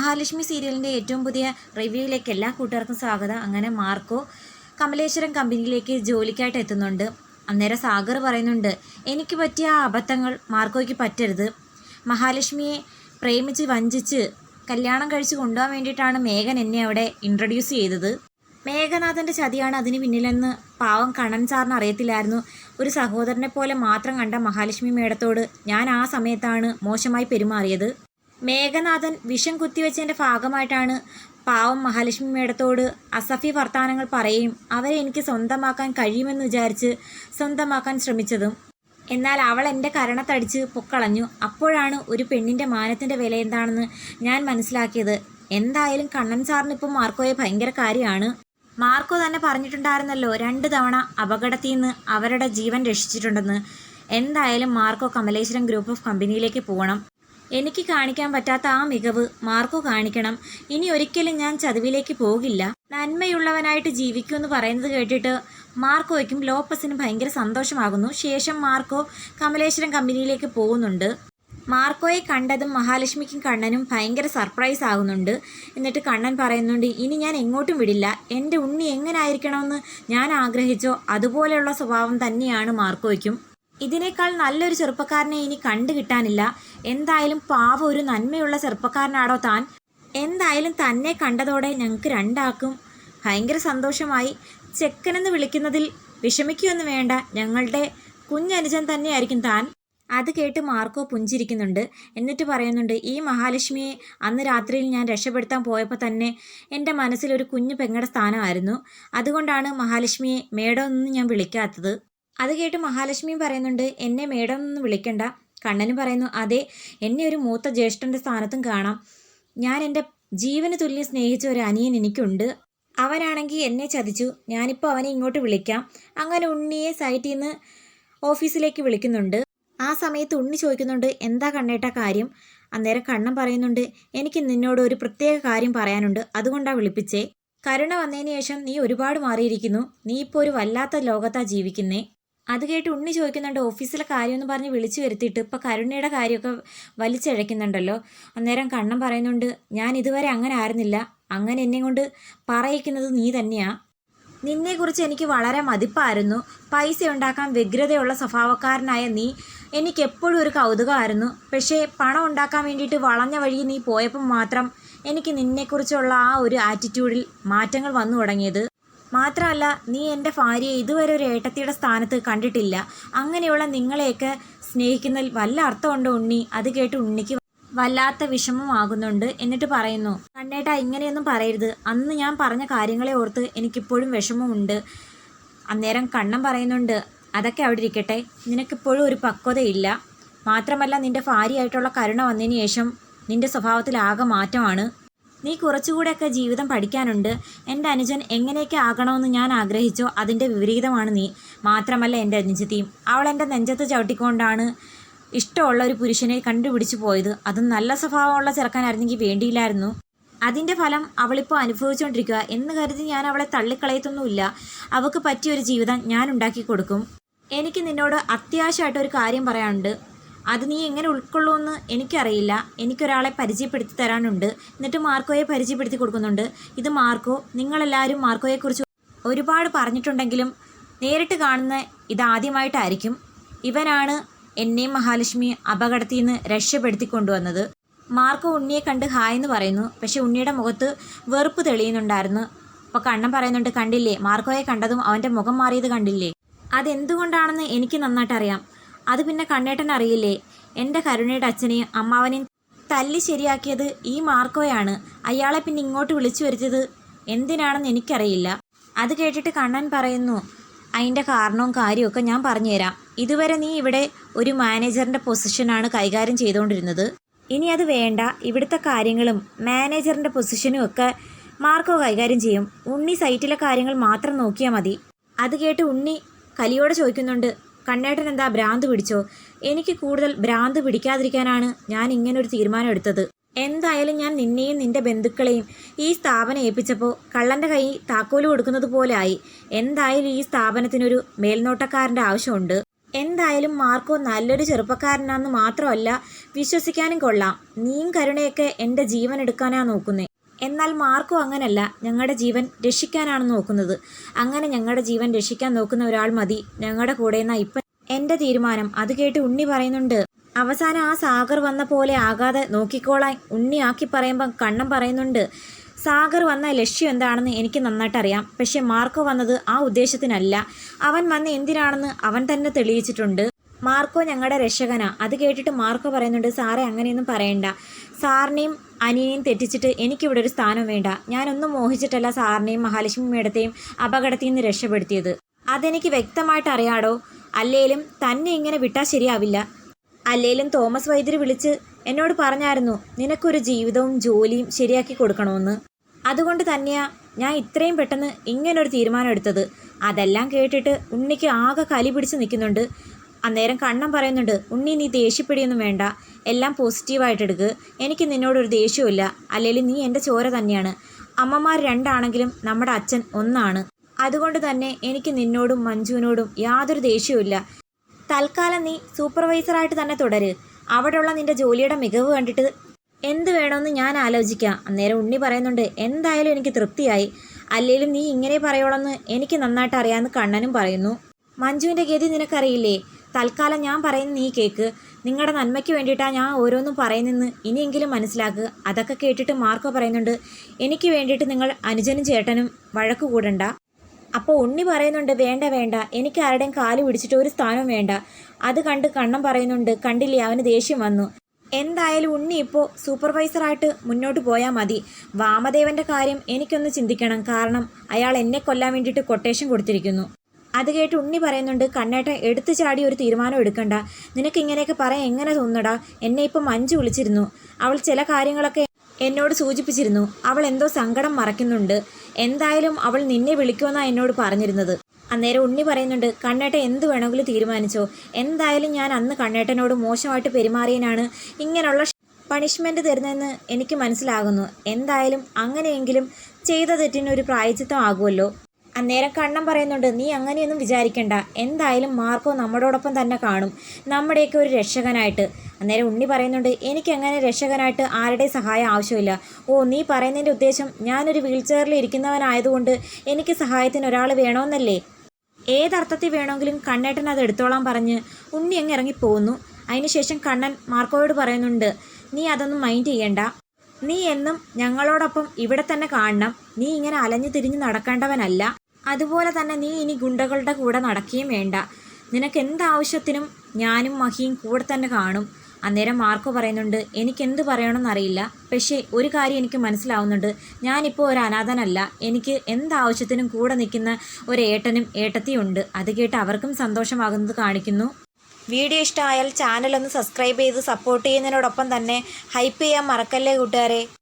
മഹാലക്ഷ്മി സീരിയലിന്റെ ഏറ്റവും പുതിയ റിവ്യൂയിലേക്ക് എല്ലാ കൂട്ടുകാർക്കും സ്വാഗതം. അങ്ങനെ മാർക്കോ കമലേശ്വരം കമ്പനിയിലേക്ക് ജോലിക്കായിട്ട് എത്തുന്നുണ്ട്. അന്നേരം സാഗർ പറയുന്നുണ്ട് എനിക്ക് പറ്റിയ ആ അബദ്ധങ്ങൾ മാർക്കോയ്ക്ക് പറ്റരുത്. മഹാലക്ഷ്മിയെ പ്രേമിച്ച് വഞ്ചിച്ച് കല്യാണം കഴിച്ച് കൊണ്ടുപോകാൻ വേണ്ടിയിട്ടാണ് മേഘൻ എന്നെ അവിടെ ഇൻട്രൊഡ്യൂസ് ചെയ്തത്. മേഘനാഥന്റെ ചതിയാണ് അതിന് പിന്നിലെന്ന് പാവം കണ്ണൻ സാറിന് അറിയത്തില്ലായിരുന്നു. ഒരു സഹോദരനെ പോലെ മാത്രം കണ്ട മഹാലക്ഷ്മി മേഡത്തോട് ഞാൻ ആ സമയത്താണ് മോശമായി പെരുമാറിയത്. മേഘനാഥൻ വിഷം കുത്തിവെച്ചതിന്റെ ഭാഗമായിട്ടാണ് പാവം മഹാലക്ഷ്മി മേഡത്തോട് അസഫി വർത്തമാനങ്ങൾ പറയുകയും അവരെ എനിക്ക് സ്വന്തമാക്കാൻ കഴിയുമെന്ന് വിചാരിച്ച് സ്വന്തമാക്കാൻ ശ്രമിച്ചതും. എന്നാൽ അവൾ എന്റെ കരണത്തടിച്ച് പൊക്കളഞ്ഞു. അപ്പോഴാണ് ഒരു പെണ്ണിന്റെ മാനത്തിന്റെ വില എന്താണെന്ന് ഞാൻ മനസ്സിലാക്കിയത്. എന്തായാലും കണ്ണൻ സാറിന് ഇപ്പം മാർക്കോയെ ഭയങ്കര കാര്യമാണ്. മാർക്കോ തന്നെ പറഞ്ഞിട്ടുണ്ടായിരുന്നല്ലോ രണ്ട് തവണ അപകടത്തിൽ നിന്ന് അവരുടെ ജീവൻ രക്ഷിച്ചിട്ടുണ്ടെന്ന്. എന്തായാലും മാർക്കോ കമലേശ്വരം ഗ്രൂപ്പ് ഓഫ് കമ്പനിയിലേക്ക് പോകണം. എനിക്ക് കാണിക്കാൻ പറ്റാത്ത ആ മികവ് മാർക്കോ കാണിക്കണം. ഇനി ഒരിക്കലും ഞാൻ ചതിവിലേക്ക് പോകില്ല. നന്മയുള്ളവനായിട്ട് ജീവിക്കൂ എന്ന് പറയുന്നത് കേട്ടിട്ട് മാർക്കോയ്ക്കും ലോപ്പസിനും ഭയങ്കര സന്തോഷമാകുന്നു. ശേഷം മാർക്കോ കമലേശ്വരം കമ്പനിയിലേക്ക് പോകുന്നുണ്ട്. മാർക്കോയെ കണ്ടതും മഹാലക്ഷ്മിക്കും കണ്ണനും ഭയങ്കര സർപ്രൈസ് ആകുന്നുണ്ട്. എന്നിട്ട് കണ്ണൻ പറയുന്നുണ്ട് ഇനി ഞാൻ എങ്ങോട്ടും വിടില്ല. എന്റെ ഉണ്ണി എങ്ങനെ എങ്ങനായിരിക്കണമെന്ന് ഞാൻ ആഗ്രഹിച്ചോ? അതുപോലെയുള്ള സ്വഭാവം തന്നെയാണ് മാർക്കോയ്ക്കും. ഇതിനേക്കാൾ നല്ലൊരു ചെറുപ്പക്കാരനെ ഇനി കണ്ടു കിട്ടാനില്ല. എന്തായാലും പാവ ഒരു നന്മയുള്ള ചെറുപ്പക്കാരനാടോ താൻ? എന്തായാലും തന്നെ കണ്ടതോടെ ഞങ്ങൾക്ക് രണ്ടാക്കും. ഭയങ്കര സന്തോഷമായി. ചെക്കനെന്ന് വിളിക്കുന്നതിൽ വിഷമിക്കുമെന്ന് വേണ്ട. ഞങ്ങളുടെ കുഞ്ഞനുജൻ തന്നെയായിരിക്കും താൻ. അത് കേട്ട് മാർക്കോ പുഞ്ചിരിക്കുന്നുണ്ട്. എന്നിട്ട് പറയുന്നുണ്ട് ഈ മഹാലക്ഷ്മിയെ അന്ന് രാത്രിയിൽ ഞാൻ രക്ഷപ്പെടുത്താൻ പോയപ്പോൾ തന്നെ എന്റെ മനസ്സിൽ ഒരു കുഞ്ഞു പെങ്ങടെ സ്ഥാനമായിരുന്നു. അതുകൊണ്ടാണ് മഹാലക്ഷ്മിയെ മേഡം എന്ന് ഞാൻ വിളിക്കാത്തത്. അത് കേട്ട് മഹാലക്ഷ്മിയും പറയുന്നുണ്ട് എന്നെ മേഡം എന്ന് വിളിക്കണ്ട. കണ്ണനും പറയുന്നു അതെ എന്നെ ഒരു മൂത്ത ജ്യേഷ്ഠന്റെ സ്ഥാനത്തും കാണാം. ഞാൻ എന്റെ ജീവന് തുല്യം സ്നേഹിച്ച ഒരു അനിയൻ എനിക്കുണ്ട്. അവനാണെങ്കിൽ എന്നെ ചതിച്ചു. ഞാനിപ്പോൾ അവനെ ഇങ്ങോട്ട് വിളിക്കാം. അങ്ങനെ ഉണ്ണിയെ സൈറ്റിൽ നിന്ന് ഓഫീസിലേക്ക് വിളിക്കുന്നുണ്ട്. ആ സമയത്ത് ഉണ്ണി ചോദിക്കുന്നുണ്ട് എന്താ കണ്ണേട്ട കാര്യം? അന്നേരം കണ്ണൻ പറയുന്നുണ്ട് എനിക്ക് നിന്നോട് ഒരു പ്രത്യേക കാര്യം പറയാനുണ്ട്. അതുകൊണ്ടാണ് വിളിപ്പിച്ചേ. കരുണ വന്നതിന് ശേഷം നീ ഒരുപാട് മാറിയിരിക്കുന്നു. നീ ഇപ്പോൾ ഒരു വല്ലാത്ത ലോകത്താ ജീവിക്കുന്നേ. അത് കേട്ട് ഉണ്ണി ചോദിക്കുന്നുണ്ട് ഓഫീസിലെ കാര്യമെന്ന് പറഞ്ഞ് വിളിച്ചു വരുത്തിയിട്ട് ഇപ്പോൾ കരുണയുടെ കാര്യമൊക്കെ വലിച്ചഴയ്ക്കുന്നുണ്ടല്ലോ? അന്നേരം കണ്ണൻ പറയുന്നുണ്ട് ഞാൻ ഇതുവരെ അങ്ങനെ ആയിരുന്നില്ല. അങ്ങനെ എന്നെ കൊണ്ട് പറയിക്കുന്നത് നീ തന്നെയാ. നിന്നെക്കുറിച്ച് എനിക്ക് വളരെ മതിപ്പായിരുന്നു. പൈസ ഉണ്ടാക്കാൻ വ്യഗ്രതയുള്ള സ്വഭാവക്കാരനായ നീ എനിക്കെപ്പോഴും ഒരു കൗതുകമായിരുന്നു. പക്ഷേ പണം ഉണ്ടാക്കാൻ വേണ്ടിയിട്ട് വളഞ്ഞ വഴി നീ പോയപ്പോൾ മാത്രം എനിക്ക് നിന്നെക്കുറിച്ചുള്ള ആ ഒരു ആറ്റിറ്റ്യൂഡിൽ മാറ്റങ്ങൾ വന്നു തുടങ്ങിയത്. മാത്രമല്ല നീ എന്റെ ഭാര്യയെ ഇതുവരെ ഒരു ഏട്ടത്തിയുടെ സ്ഥാനത്ത് കണ്ടിട്ടില്ല. അങ്ങനെയുള്ള നിങ്ങളെയൊക്കെ സ്നേഹിക്കുന്നതിൽ വല്ല അർത്ഥമുണ്ടോ ഉണ്ണി? അത് കേട്ട് ഉണ്ണിക്ക് വല്ലാത്ത വിഷമമാകുന്നുണ്ട് എന്നിട്ട് പറയുന്നു കണ്ണേട്ടാ ഇങ്ങനെയൊന്നും പറയരുത്. അന്ന് ഞാൻ പറഞ്ഞ കാര്യങ്ങളെ ഓർത്ത് എനിക്കിപ്പോഴും വിഷമമുണ്ട്. അന്നേരം കണ്ണം പറയുന്നുണ്ട് അതൊക്കെ അവിടെ ഇരിക്കട്ടെ. നിനക്കിപ്പോഴും ഒരു പക്വതയില്ല. മാത്രമല്ല നിന്റെ ഭാര്യയായിട്ടുള്ള കരുണ വന്നതിന് ശേഷം നിന്റെ സ്വഭാവത്തിൽ ആകെ മാറ്റമാണ്. നീ കുറച്ചുകൂടെയൊക്കെ ജീവിതം പഠിക്കാനുണ്ട്. എന്റെ അനുജൻ എങ്ങനെയൊക്കെ ആകണമെന്ന് ഞാൻ ആഗ്രഹിച്ചോ അതിന്റെ വിപരീതമാണ് നീ. മാത്രമല്ല എന്റെ അനുജത്തിയും. അവൾ എന്റെ നെഞ്ചത്ത് ചവിട്ടിക്കൊണ്ടാണ് ഇഷ്ടമുള്ള ഒരു പുരുഷനെ കണ്ടുപിടിച്ചു പോയത്. അതും നല്ല സ്വഭാവമുള്ള ചെറുക്കാനായിരുന്നെങ്കിൽ വേണ്ടിയില്ലായിരുന്നു. അതിന്റെ ഫലം അവളിപ്പോൾ അനുഭവിച്ചുകൊണ്ടിരിക്കുക എന്ന് കരുതി ഞാൻ അവളെ തള്ളിക്കളയത്തൊന്നുമില്ല. അവൾക്ക് പറ്റിയൊരു ജീവിതം ഞാൻ ഉണ്ടാക്കി കൊടുക്കും എനിക്ക് നിന്നോട് അത്യാവശ്യമായിട്ട് ഒരു കാര്യം പറയാനുണ്ട്. അത് നീ എങ്ങനെ ഉൾക്കൊള്ളുമെന്ന് എനിക്കറിയില്ല. എനിക്കൊരാളെ പരിചയപ്പെടുത്തി തരാനുണ്ട്. എന്നിട്ട് മാർക്കോയെ പരിചയപ്പെടുത്തി കൊടുക്കുന്നുണ്ട്. ഇത് മാർക്കോ നിങ്ങളെല്ലാവരും മാർക്കോയെക്കുറിച്ച് ഒരുപാട് പറഞ്ഞിട്ടുണ്ടെങ്കിലും നേരിട്ട് കാണുന്ന ഇതാദ്യമായിട്ടായിരിക്കും. ഇവനാണ് എന്നെയും മഹാലക്ഷ്മി അപകടത്തിൽ നിന്ന് രക്ഷപ്പെടുത്തി കൊണ്ടുവന്നത് മാർക്കോ ഉണ്ണിയെ കണ്ട് ഹായ് എന്ന് പറയുന്നു. പക്ഷേ ഉണ്ണിയുടെ മുഖത്ത് വെറുപ്പ് തെളിയുന്നുണ്ടായിരുന്നു. അപ്പോൾ കണ്ണൻ പറയുന്നുണ്ട് കണ്ടില്ലേ? മാർക്കോയെ കണ്ടതും അവന്റെ മുഖം മാറിയത് കണ്ടില്ലേ? അതെന്തുകൊണ്ടാണെന്ന് എനിക്ക് നന്നായിട്ട് അറിയാം അത് പിന്നെ കണ്ണേട്ടൻ അറിയില്ലേ? എന്റെ കരുണയുടെ അച്ഛനെയും അമ്മാവനെയും തല്ലി ശരിയാക്കിയത് ഈ മാർക്കോയാണ്. അയാളെ പിന്നെ ഇങ്ങോട്ട് വിളിച്ചു വരുത്തിയത് എന്തിനാണെന്ന് എനിക്കറിയില്ല. അത് കേട്ടിട്ട് കണ്ണൻ പറയുന്നു അതിന്റെ കാരണവും കാര്യമൊക്കെ ഞാൻ പറഞ്ഞുതരാം. ഇതുവരെ നീ ഇവിടെ ഒരു മാനേജറിന്റെ പൊസിഷനാണ് കൈകാര്യം ചെയ്തുകൊണ്ടിരുന്നത്. ഇനി അത് വേണ്ട. ഇവിടുത്തെ കാര്യങ്ങളും മാനേജറിന്റെ പൊസിഷനും ഒക്കെ മാർക്കോ കൈകാര്യം ചെയ്യും. ഉണ്ണി സൈറ്റിലെ കാര്യങ്ങൾ മാത്രം നോക്കിയാൽ മതി. അത് കേട്ട് ഉണ്ണി കലിയോടെ ചോദിക്കുന്നുണ്ട് കണ്ണേട്ടൻ എന്താ ഭ്രാന്ത് പിടിച്ചോ? എനിക്ക് കൂടുതൽ ഭ്രാന്ത് പിടിക്കാതിരിക്കാനാണ് ഞാൻ ഇങ്ങനൊരു തീരുമാനം എടുത്തത് എന്തായാലും ഞാൻ നിന്നെയും നിന്റെ ബന്ധുക്കളെയും ഈ സ്ഥാപനം ഏൽപ്പിച്ചപ്പോൾ കള്ളന്റെ കൈ താക്കോൽ കൊടുക്കുന്നത് പോലെ ആയി. എന്തായാലും ഈ സ്ഥാപനത്തിനൊരു മേൽനോട്ടക്കാരന്റെ ആവശ്യമുണ്ട്. എന്തായാലും മാർക്കോ നല്ലൊരു ചെറുപ്പക്കാരനാണെന്ന് മാത്രമല്ല വിശ്വസിക്കാനും കൊള്ളാം. നീയും കരുണയൊക്കെ എന്റെ ജീവൻ എടുക്കാനാണ് നോക്കുന്നത് എന്നാൽ മാർക്കോ അങ്ങനല്ല. ഞങ്ങളുടെ ജീവൻ രക്ഷിക്കാനാണ് നോക്കുന്നത്. അങ്ങനെ ഞങ്ങളുടെ ജീവൻ രക്ഷിക്കാൻ നോക്കുന്ന ഒരാൾ മതി. ഞങ്ങളുടെ കൂടെ എന്നാ ഇപ്പം? എന്റെ തീരുമാനം. അത് കേട്ട് ഉണ്ണി പറയുന്നുണ്ട്. അവസാനം ആ സാഗർ വന്ന പോലെ ആകാതെ നോക്കിക്കോളാൻ ഉണ്ണി ആക്കി പറയുമ്പം കണ്ണം പറയുന്നുണ്ട്. സാഗർ വന്ന ലക്ഷ്യം എന്താണെന്ന് എനിക്ക് നന്നായിട്ട് അറിയാം. പക്ഷെ മാർക്കോ വന്നത് ആ ഉദ്ദേശത്തിനല്ല. അവൻ വന്ന് എന്തിനാണെന്ന് അവൻ തന്നെ തെളിയിച്ചിട്ടുണ്ട്. മാർക്കോ ഞങ്ങളുടെ രക്ഷകനാ. അത് കേട്ടിട്ട് മാർക്കോ പറയുന്നുണ്ട് സാറേ അങ്ങനെയൊന്നും പറയണ്ട. സാറിനെയും അനിയനെയും തെറ്റിച്ചിട്ട് എനിക്കിവിടെ ഒരു സ്ഥാനം വേണ്ട. ഞാനൊന്നും മോഹിച്ചിട്ടല്ല സാറിനെയും മഹാലക്ഷ്മി മേഡത്തെയും അപകടത്തിൽ നിന്ന് രക്ഷപ്പെടുത്തിയത്. അതെനിക്ക് വ്യക്തമായിട്ട് അറിയാടോ? അല്ലേലും തന്നെ ഇങ്ങനെ വിട്ടാൽ ശരിയാവില്ല. അല്ലേലും തോമസ് വൈദ്യർ വിളിച്ച് എന്നോട് പറഞ്ഞായിരുന്നു നിനക്കൊരു ജീവിതവും ജോലിയും ശരിയാക്കി കൊടുക്കണമെന്ന് അതുകൊണ്ട് തന്നെയാ ഞാൻ ഇത്രയും പെട്ടെന്ന് ഇങ്ങനൊരു തീരുമാനം എടുത്തത്. അതെല്ലാം കേട്ടിട്ട് ഉണ്ണിക്ക് ആകെ കലി പിടിച്ച് നിൽക്കുന്നുണ്ട്. അന്നേരം കണ്ണം പറയുന്നുണ്ട് ഉണ്ണി നീ ദേഷ്യപ്പെടിയൊന്നും വേണ്ട. എല്ലാം പോസിറ്റീവായിട്ടെടുക്ക് എനിക്ക് നിന്നോടൊരു ദേഷ്യമില്ല അല്ലെങ്കിൽ നീ എന്റെ ചോര തന്നെയാണ്. അമ്മമാർ രണ്ടാണെങ്കിലും നമ്മുടെ അച്ഛൻ ഒന്നാണ്. അതുകൊണ്ട് തന്നെ എനിക്ക് നിന്നോടും മഞ്ജുവിനോടും യാതൊരു ദേഷ്യവുമില്ല. തൽക്കാലം നീ സൂപ്പർവൈസറായിട്ട് തന്നെ തുടര്. അവിടെയുള്ള നിന്റെ ജോലിയുടെ മികവ് കണ്ടിട്ട് എന്ത് വേണമെന്ന് ഞാൻ ആലോചിക്കാം. അന്നേരം ഉണ്ണി പറയുന്നുണ്ട് എന്തായാലും എനിക്ക് തൃപ്തിയായി. അല്ലെങ്കിലും നീ ഇങ്ങനെ പറയോളെന്ന് എനിക്ക് നന്നായിട്ട് അറിയാമെന്ന് കണ്ണനും പറയുന്നു. മഞ്ജുവിന്റെ ഗതി നിനക്കറിയില്ലേ? തൽക്കാലം ഞാൻ പറയുന്ന നീ കേക്ക്. നിങ്ങളുടെ നന്മയ്ക്ക് വേണ്ടിയിട്ടാണ് ഞാൻ ഓരോന്നും പറയുന്നെന്ന് ഇനിയെങ്കിലും മനസ്സിലാക്കുക അതൊക്കെ കേട്ടിട്ട് മാർക്കോ പറയുന്നുണ്ട് എനിക്ക് വേണ്ടിയിട്ട് നിങ്ങൾ അനുജനും ചേട്ടനും വഴക്ക് കൂടണ്ട. അപ്പോൾ ഉണ്ണി പറയുന്നുണ്ട് വേണ്ട വേണ്ട. എനിക്ക് ആരുടെയും കാൽ പിടിച്ചിട്ട് ഒരു സ്ഥാനവും വേണ്ട. അത് കണ്ട് കണ്ണം പറയുന്നുണ്ട് കണ്ടില്ലേ അവന് ദേഷ്യം വന്നു. എന്തായാലും ഉണ്ണി ഇപ്പോൾ സൂപ്പർവൈസറായിട്ട് മുന്നോട്ട് പോയാൽ മതി. വാമദേവന്റെ കാര്യം എനിക്കൊന്ന് ചിന്തിക്കണം. കാരണം അയാൾ എന്നെ കൊല്ലാൻ വേണ്ടിയിട്ട് കൊട്ടേഷൻ കൊടുത്തിരിക്കുന്നു. അത് കേട്ട് ഉണ്ണി പറയുന്നുണ്ട് കണ്ണേട്ടൻ എടുത്തു ചാടി ഒരു തീരുമാനം എടുക്കണ്ട. നിനക്ക് ഇങ്ങനെയൊക്കെ പറയാൻ എങ്ങനെ തോന്നടാ എന്നെ ഇപ്പം മഞ്ജു വിളിച്ചിരുന്നു. അവൾ ചില കാര്യങ്ങളൊക്കെ എന്നോട് സൂചിപ്പിച്ചിരുന്നു. അവൾ എന്തോ സങ്കടം മറക്കുന്നുണ്ട്. എന്തായാലും അവൾ നിന്നെ വിളിക്കുമെന്നാണ് എന്നോട് പറഞ്ഞിരുന്നത്. അന്നേരം ഉണ്ണി പറയുന്നുണ്ട് കണ്ണേട്ടൻ എന്ത് വേണമെങ്കിലും തീരുമാനിച്ചോ. എന്തായാലും ഞാൻ അന്ന് കണ്ണേട്ടനോട് മോശമായിട്ട് പെരുമാറിയനാണ്. ഇങ്ങനെയുള്ള പണിഷ്മെന്റ് തരുന്നതെന്ന് എനിക്ക് മനസ്സിലാകുന്നു. എന്തായാലും അങ്ങനെയെങ്കിലും ചെയ്ത തെറ്റിനൊരു പ്രായച്ചിത്തം ആകുമല്ലോ. അന്നേരം കണ്ണം പറയുന്നുണ്ട് നീ അങ്ങനെയൊന്നും വിചാരിക്കണ്ട. എന്തായാലും മാർക്കോ നമ്മളോടൊപ്പം തന്നെ കാണും. നമ്മുടെയൊക്കെ ഒരു രക്ഷകനായിട്ട്. അന്നേരം ഉണ്ണി പറയുന്നുണ്ട് എനിക്ക് അങ്ങനെ രക്ഷകനായിട്ട് ആരുടെ സഹായം ആവശ്യമില്ല. ഓ നീ പറയുന്നതിന്റെ ഉദ്ദേശം ഞാനൊരു വീൽ ചെയറിൽ ഇരിക്കുന്നവനായതുകൊണ്ട് എനിക്ക് സഹായത്തിന് ഒരാൾ വേണമെന്നല്ലേ ഏതർത്ഥത്തിൽ വേണമെങ്കിലും കണ്ണേട്ടൻ അത് എടുത്തോളാം പറഞ്ഞ് ഉണ്ണി അങ്ങ് ഇറങ്ങിപ്പോകുന്നു അതിനുശേഷം കണ്ണൻ മാർക്കോയോട് പറയുന്നുണ്ട് നീ അതൊന്നും മൈൻഡ് ചെയ്യണ്ട. നീ എന്നും ഞങ്ങളോടൊപ്പം ഇവിടെ തന്നെ കാണണം. നീ ഇങ്ങനെ അലഞ്ഞു തിരിഞ്ഞ് നടക്കേണ്ടവനല്ല. അതുപോലെ തന്നെ നീ ഇനി ഗുണ്ടകളുടെ കൂടെ നടക്കുകയും വേണ്ട. നിനക്ക് എന്താവശ്യത്തിനും ഞാനും മഹിയും കൂടെ തന്നെ കാണും. അന്നേരം മാർക്ക് പറയുന്നുണ്ട് എനിക്ക് എന്ത് പറയണമെന്നറിയില്ല. പക്ഷേ ഒരു കാര്യം എനിക്ക് മനസ്സിലാവുന്നുണ്ട്. ഞാനിപ്പോൾ ഒരു അനാഥനല്ല. എനിക്ക് എന്താവശ്യത്തിനും കൂടെ നിൽക്കുന്ന ഒരു ഏട്ടനും ഏട്ടത്തിയുണ്ട്. അത് കേട്ട് അവർക്കും സന്തോഷമാകുന്നത് കാണിക്കുന്നു. വീഡിയോ ഇഷ്ടമായാൽ ചാനലൊന്ന് സബ്സ്ക്രൈബ് ചെയ്ത് സപ്പോർട്ട് ചെയ്യുന്നതിനോടൊപ്പം തന്നെ ഹൈപ്പ് ചെയ്യാൻ മറക്കല്ലേ കൂട്ടുകാരെ.